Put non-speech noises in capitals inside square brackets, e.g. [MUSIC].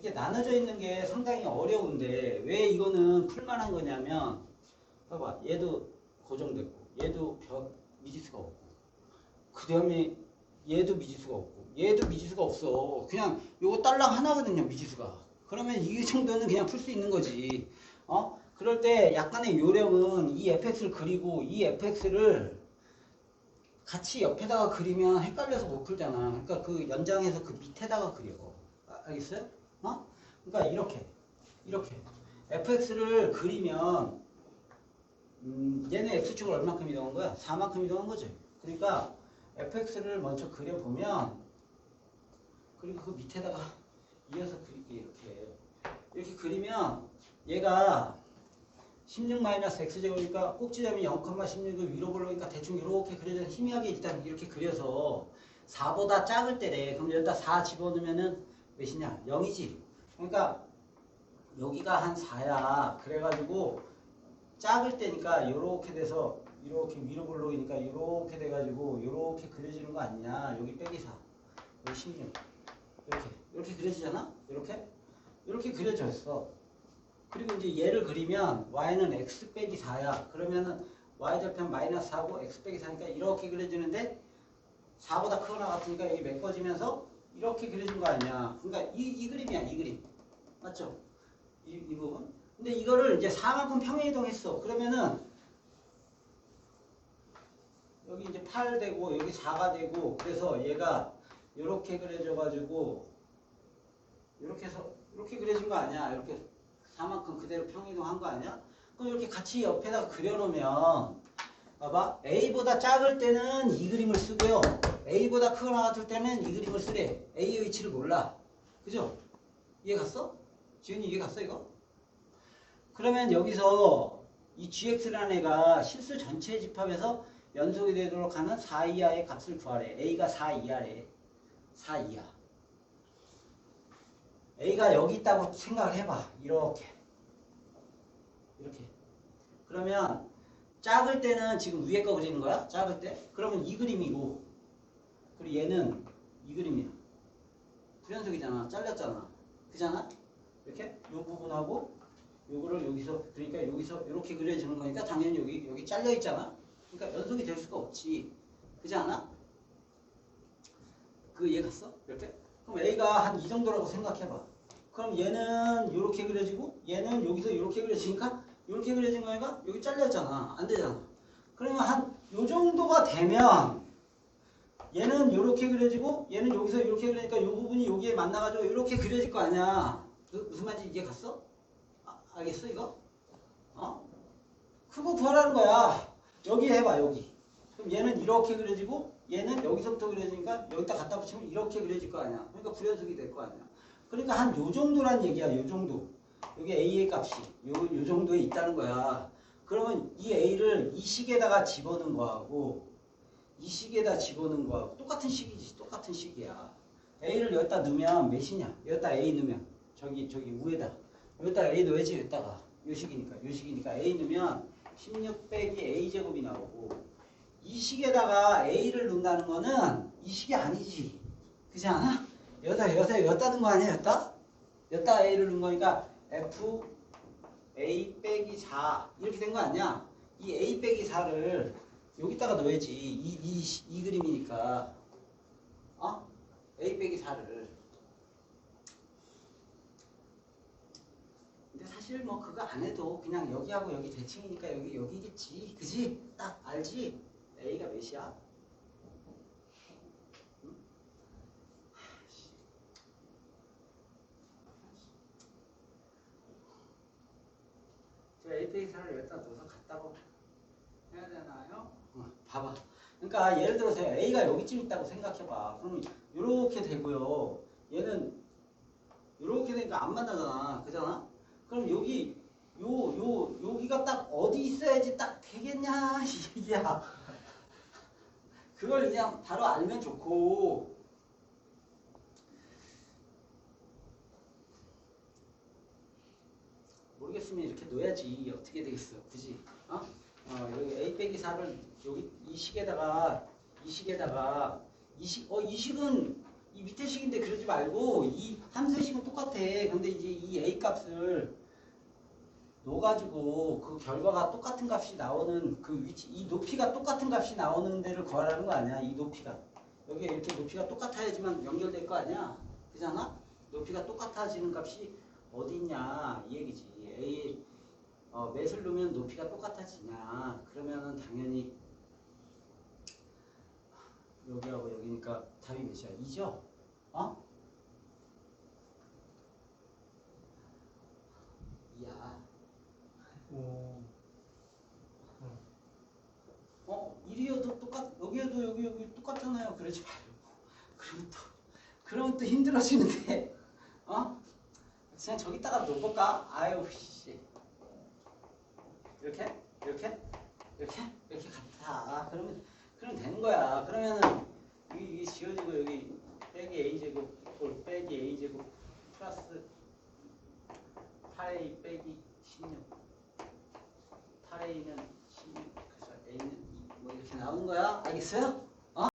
이렇게 나눠져 있는 게 상당히 어려운데 왜 이거는 풀만한 거냐면 봐봐 얘도 고정됐고 얘도 벽 미지수가 없고 그 다음에 얘도 미지수가 없고 얘도 미지수가 없어. 그냥 요거 딸랑 하나거든요 미지수가. 그러면 이 정도는 그냥 풀 수 있는 거지. 어? 그럴 때 약간의 요령은 이 fx를 그리고 이 fx를 같이 옆에다가 그리면 헷갈려서 못 풀잖아. 그러니까 그 연장해서 그 밑에다가 그려. 아, 알겠어요? 어? 그러니까 이렇게 이렇게 fx를 그리면 음, 얘는 x축을 얼마큼 이동한 거야? 4만큼 이동한 거지. 그러니까 fx를 먼저 그려보면 그리고 그 밑에다가 이어서 그릴게 이렇게 이렇게 그리면 얘가 16-x제곱이니까 꼭지점이 0,16을 위로 보려니까 대충 이렇게 그려져 희미하게 일단 이렇게 그려서 4보다 작을 때래 그럼 여기다 4 집어넣으면은 몇이냐? 0이지 그러니까 여기가 한 4야. 그래가지고 작을 때니까 이렇게 돼서 이렇게 위로 볼록이니까 이렇게 돼가지고 이렇게 그려지는 거 아니냐. 여기 빼기 4 여기 16 이렇게. 이렇게 그려지잖아? 이렇게? 이렇게 그려져 있어. 그리고 이제 얘를 그리면 y는 x 빼기 4야. 그러면은 y 절편 마이너스 4고 x 빼기 4니까 이렇게 그려지는데 4보다 크거나 같으니까 여기 메꿔지면서 이렇게 그려진 거 아니야 그러니까 이, 이 그림이야 이 그림 맞죠? 이, 이 부분 근데 이거를 이제 4만큼 평행이동했어. 그러면은 여기 이제 8 되고 여기 4가 되고 그래서 얘가 이렇게 그려져 가지고 이렇게 해서 이렇게 그려진 거 아니야? 이렇게 4만큼 그대로 평행이동한 거 아니야? 그럼 이렇게 같이 옆에다 그려놓으면 봐봐 A보다 작을 때는 이 그림을 쓰고요 A보다 크거나 같을 때는 이 그림을 쓰래 A의 위치를 몰라 그죠? 이해 갔어? 지은이 이해 갔어 이거? 그러면 여기서 이 gx라는 애가 실수 전체 집합에서 연속이 되도록 하는 4 이하의 값을 구하래. a가 4 이하래. 4 이하. a가 여기 있다고 생각을 해봐. 이렇게. 이렇게. 그러면 작을 때는 지금 위에 거 그리는 거야? 작을 때? 그러면 이 그림이고 그리고 얘는 이 그림이야. 불연속이잖아. 잘렸잖아. 그잖아? 이렇게? 이 부분하고 요거를 여기서 그러니까 여기서 이렇게 그려지는 거니까 당연히 여기 여기 잘려 있잖아. 그러니까 연속이 될 수가 없지. 그지 않아? 그 이해 갔어? 이렇게? 그럼 A가 한 이 정도라고 생각해봐. 그럼 얘는 이렇게 그려지고 얘는 여기서 이렇게 그려지니까 이렇게 그려진 거니까 여기 잘렸잖아. 안 되잖아. 그러면 한 요 정도가 되면 얘는 이렇게 그려지고 얘는 여기서 이렇게 그리니까 이 부분이 여기에 만나가지고 이렇게 그려질 거 아니야. 그 무슨 말인지 이해 갔어? 아, 알겠어 이거? 어? 그거 구하라는 거야. 여기 해봐 여기. 그럼 얘는 이렇게 그려지고 얘는 여기서부터 그려지니까 여기다 갖다 붙이면 이렇게 그려질 거 아니야. 그러니까 불연속이 될거 아니야. 그러니까 한 요 정도란 얘기야. 요 정도. 여기 a의 값이 요, 요 정도에 있다는 거야. 그러면 이 a를 이 식에다가 집어넣은 거하고 이 식에다 집어넣은 거하고 똑같은 식이지. 똑같은 식이야. a를 여기다 넣으면 몇이냐? 여기다 a 넣으면 저기 저기 위에다 여기다 a 넣어야지 여기다가 요 식이니까 요 식이니까 a 넣으면 16 빼기 a 제곱이 나오고 이 식에다가 a를 넣는다는 거는 이 식이 아니지 그지 않아? 여기다 여기다 여기다 넣은 거 아니야 여기다? 여기다 a를 넣은 거니까 f a 빼기 4 이렇게 된 거 아니야? 이 a 빼기 4를 여기다가 넣어야지 이, 이, 이 그림이니까 어? a 빼기 4를 근데 사실 뭐 그거 안 해도 그냥 여기하고 여기 대칭이니까 여기 여기겠지 그지? 딱 알지? A가 몇이야? 응? 저 A 페이스를 여기다 넣어서 갖다고 해야 되나요? 어, 봐봐 그러니까 예를 들어서 A가 여기쯤 있다고 생각해봐 그럼 이렇게 되고요 얘는 이렇게 되니까 안 만나잖아 그잖아? 그럼 여기 요 요 여기가 딱 어디 있어야지 딱 되겠냐 [LAUGHS] 이 얘기야. 그걸 그냥 바로 알면 좋고. 모르겠으면 이렇게 놓아야지 어떻게 되겠어, 그지? 어? 어 여기 a 빼기 4를 여기 이 식에다가 이 식에다가 이 식, 어, 이 식은 이 밑에 식인데 그러지 말고 이 함수식은 똑같아. 근데 이제 이 a 값을 넣어가지고 그 결과가 똑같은 값이 나오는 그 위치, 이 높이가 똑같은 값이 나오는 데를 구하라는 거 아니야? 이 높이가. 여기 이렇게 높이가 똑같아야지만 연결될 거 아니야? 그잖아? 높이가 똑같아지는 값이 어디 있냐 이 얘기지. a 어, 몇을 넣으면 높이가 똑같아지냐? 그러면은 당연히 여기하고 여기니까 답이 몇이야? 2죠? 어? 2야. 오. 어? 1이어도 똑같, 여기에도 여기 여기 똑같잖아요. 그러지 말고. 그러면 또, 그러면 또 힘들어지는데, 어? 그냥 저기다가 놓을까? 아유, 씨. 이렇게? 이렇게? 이렇게? 이렇게 같아. 그러면, 그러면 되는 거야. 그러면은, 이게, 지워지고 여기 빼기 a제곱, 이꼴 빼기 a제곱, 플러스 8a 빼기 16. 8a는 16, 그래서 a는 2, 뭐 이렇게 나오는 거야. 알겠어요?